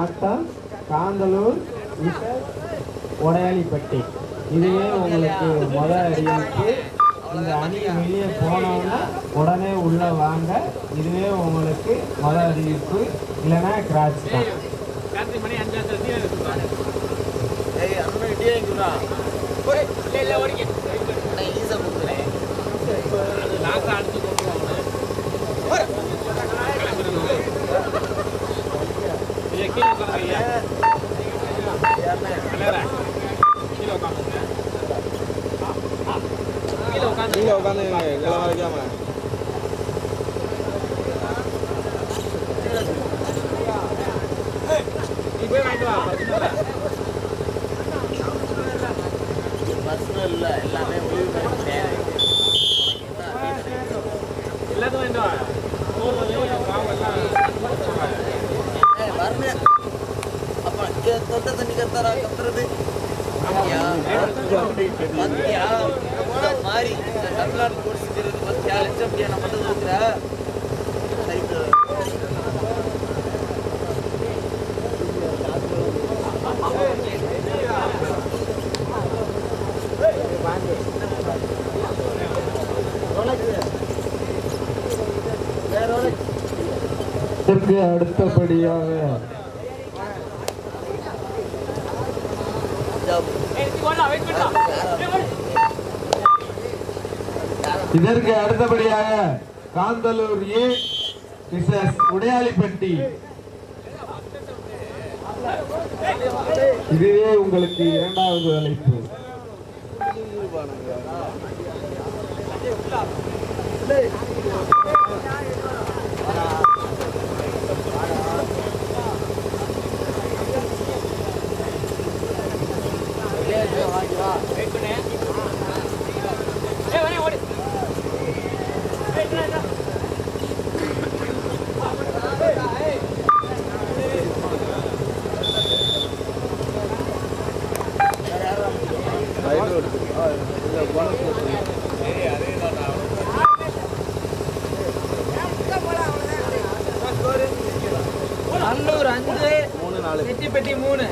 ஆட்டம் காந்தலூர் உடையாளிப்பட்டி இதுவே உங்களுக்கு முத அறிவிப்பு இந்த அணி வெளியே போனோன்னா உடனே உள்ள வாங்க. இதுவே உங்களுக்கு முத அறிவிப்பு. இல்லைன்னா கிராச் தான். ஏய் அண்ணன் இடியே இங்குடா. நான் ஈஸா கொடுக்குறேன் இதற்கு அடுத்தபடியாக இதற்கு அடுத்தபடியாக காந்தலூர் ஏ மிஸ்எஸ் உடையாளிப்பட்டி இதுவே உங்களுக்கு இரண்டாவது அழைப்பு. ஒரு அஞ்சு. மூணு நாலு செட்டிப்பட்டி மூணு.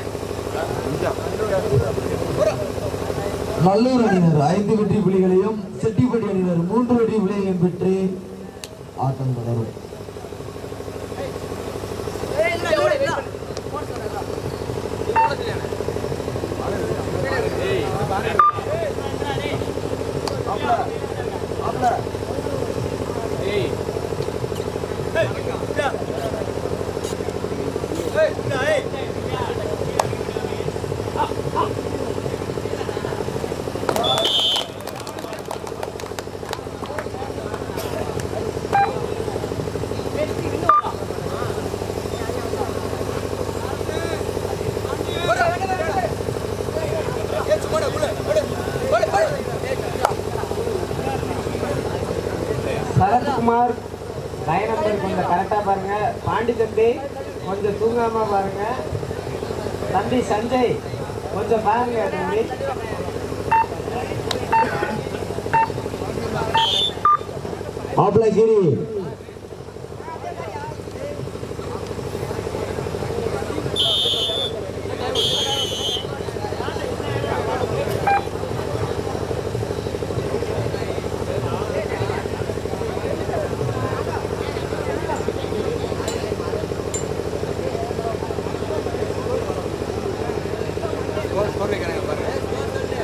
நல்லூர் அணியினர் ஐந்து வெற்றி புலிகளையும் செட்டிப்பட்டி அணியினர் மூன்று வெற்றி புலிகளையும் பெற்று ஆட்டம் தொடரும். லைன் கரெக்டாக பாருங்கள் பாண்டி தம்பி கொஞ்சம் தூங்காமல் பாருங்கள் தம்பி சஞ்சய் கொஞ்சம் பாருங்க தம்பி. மாப்பிள்ளை கிரி.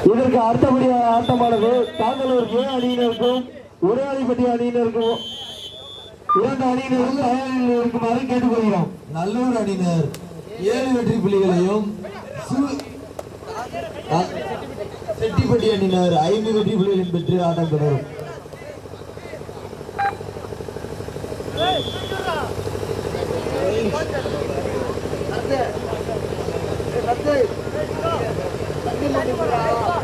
இதற்கு அடுத்தபடியாக ஆட்டமானது தாங்களூர் ஏ அணியினருக்கும் உரையாடிப்பட்டி அணியினருக்கும் இரண்டு அணியினரும் தயாரில் இருக்குமாறு கேட்டுக்கொள்கிறோம். நல்லூர் அணியினர் ஏழு வெற்றி புள்ளிகளையும் செட்டிப்பட்டி அணியினர் ஐந்து வெற்றி புள்ளிகளையும் பெற்று ஆட்டம் தொடரும் பாரு பாரு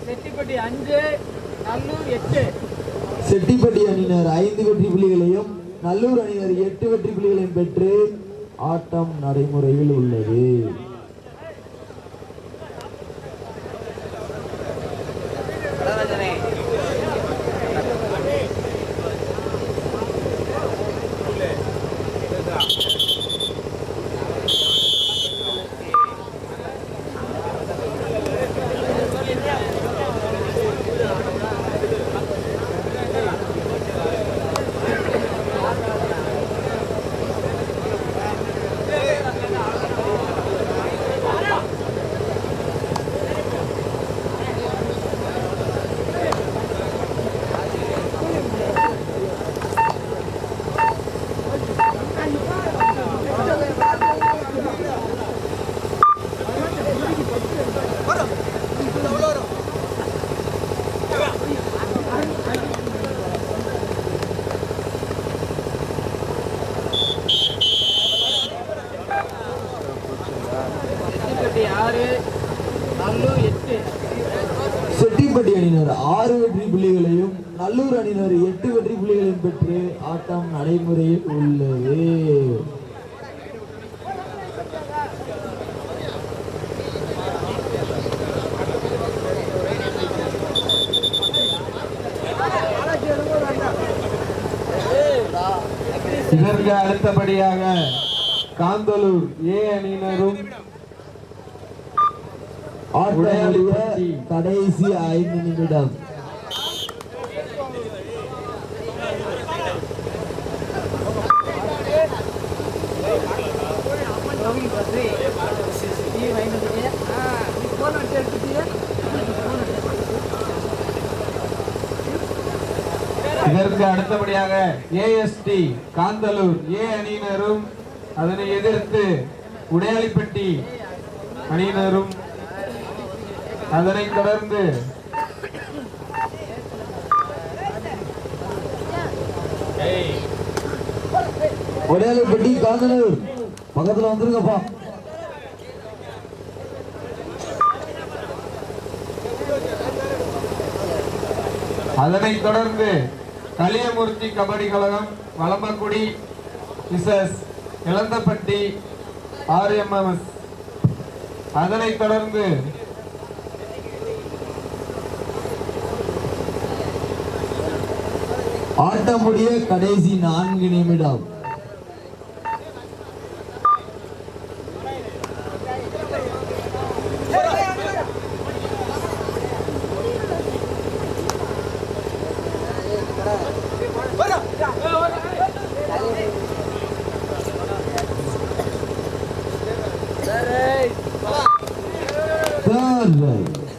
செட்டிப்பட்டி அஞ்சு நல்லூர் எட்டு. செட்டிப்பட்டி அணியினர் ஐந்து வெற்றி புள்ளிகளையும் நல்லூர் அணியினர் எட்டு வெற்றி புள்ளிகளையும் பெற்று ஆட்டம் நடைமுறையில் உள்ளது நல்லூர் எட்டு செட்டிப்பட்டி அணியினர் ஆறு வெற்றி புள்ளிகளையும் நல்லூர் அணியினர் எட்டு வெற்றி புள்ளிகளையும் பெற்று ஆட்டம் நடைமுறையில் உள்ளது. இதற்கு அடுத்தபடியாக காந்தலூர் ஏ அணியினரும் கடைசி ஐந்து நிமிடம். இதற்கு அடுத்தபடியாக ஏஎஸ்டி காந்தலூர் ஏ அணியினரும் அதனை எதிர்த்து உடையாளிப்பட்டி அணியினரும் அதனைத் தொடர்ந்து உடையாளப்பட்டி காந்தலூர். பக்கத்தில் வந்துருங்கப்பா. அதனைத் தொடர்ந்து கலியமூர்த்தி கபடி கழகம் வளம்பக்குடி மிசஸ் இளந்தப்பட்டி ஆர்எம்எஸ் அதனைத் தொடர்ந்து ஆட்டமுடைய கடைசி நான்கு நிமிடம். Third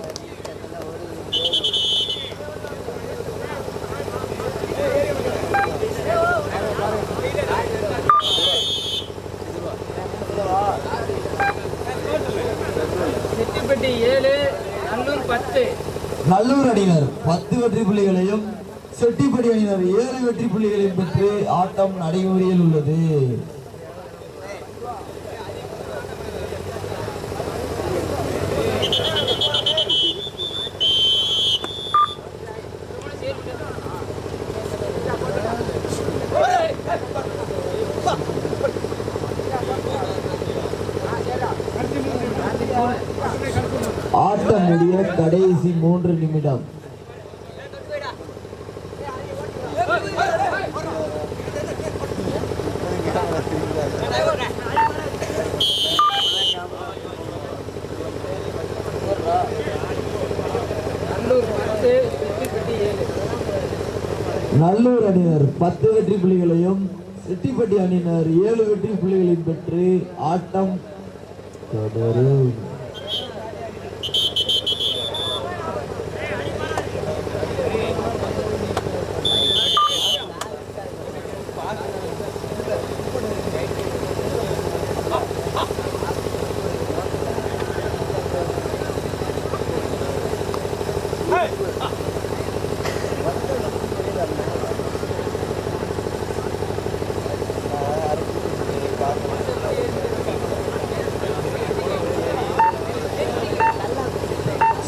நல்லூர் நல்லூர் அணியினர் பத்து வெற்றி புள்ளிகளையும் செட்டிப்படி அணியினர் ஏழு வெற்றி புள்ளிகளையும் பெற்று ஆட்டம் நடைமுறையில் உள்ளது ஆட்டம் முடிய கடைசி மூன்று நிமிடம். நல்லூர் அணியினர் பத்து வெற்றி புள்ளிகளையும் செட்டிப்பட்டி அணியினர் ஏழு வெற்றி புள்ளிகளையும் பெற்று ஆட்டம் தொடரும்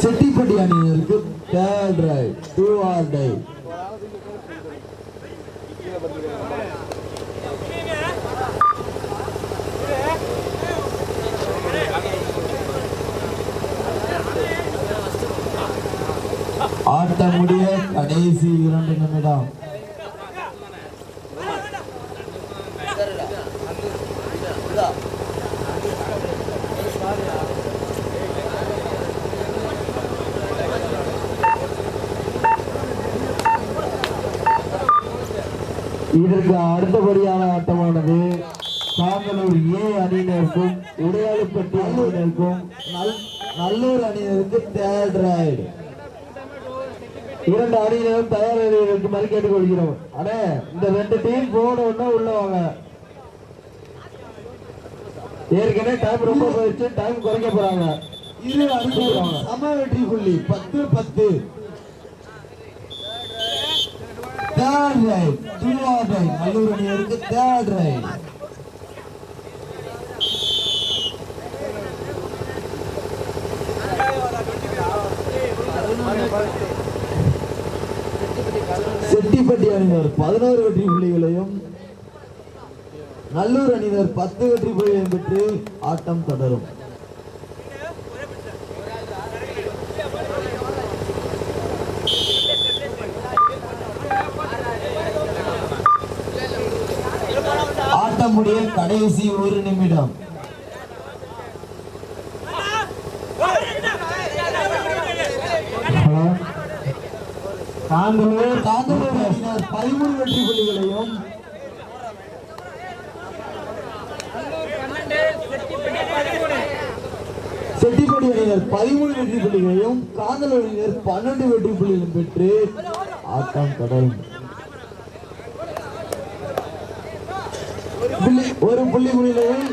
செட்டிப்பட்டி அணியினருக்கு third raid do or die ஆட்ட முடிய கடைசி இரண்டு நிமிடம். இதற்கு அடுத்தபடியான ஆட்டமானது காங்கலூர் ஏ அணியினருக்கும் உடையாளிப்பட்டி அணியினருக்கும் நல்- நல்லூர் அணியினருக்கு தேர்ட் ரைடு இரண்டு அணியினரும் தயார் நிலையில் இருக்குமாறு கேட்டுக்கொள்கிறோம். அண்ணே இந்த ரெண்டு டீம் போனோம்னா உள்ள வாங்க. ஏற்கனவே டைம் ரொம்ப போயிடுச்சு டைம் குறைக்க போறாங்க. இது அனுப்பிடுவாங்க சம வெற்றி புள்ளி பத்து பத்து. தேர்ட் ரைட் திருவார் ரைட் நல்லூர் அணியருக்கு தேர்ட் ரைட் செட்டிப்பட்டி அணியினர் பதினோரு வெற்றி புள்ளிகளையும் நல்லூர் அணியினர் பத்து வெற்றி புள்ளிகளையும் பெற்று ஆட்டம் தொடரும். ஆட்டம் முடிய கடைசி ஒரு நிமிடம். ஹலோ. காந்தலூர் காந்தலூர் அணியினர் பதிமூணு வெற்றி புள்ளிகளையும். செட்டிப்படி அணியினர் பதிமூணு வெற்றி புள்ளிகளையும் காந்தலூர் அணியினர் பன்னெண்டு வெற்றி புள்ளிகளும் பெற்று ஆட்டம் தொடரும். புள்ளி ஒரு புள்ளி முன்னிலையில்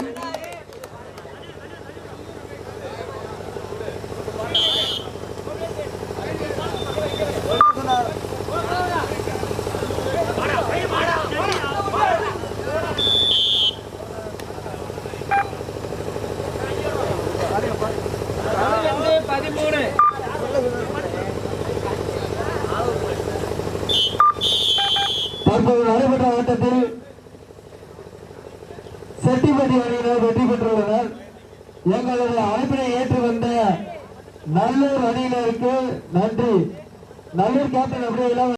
பதிமூணு தற்போது நடைபெற்ற ஆட்டத்தில் நல்லூர் அணியினருக்கு நன்றி. நல்லூர் கேப்டன் அப்படியே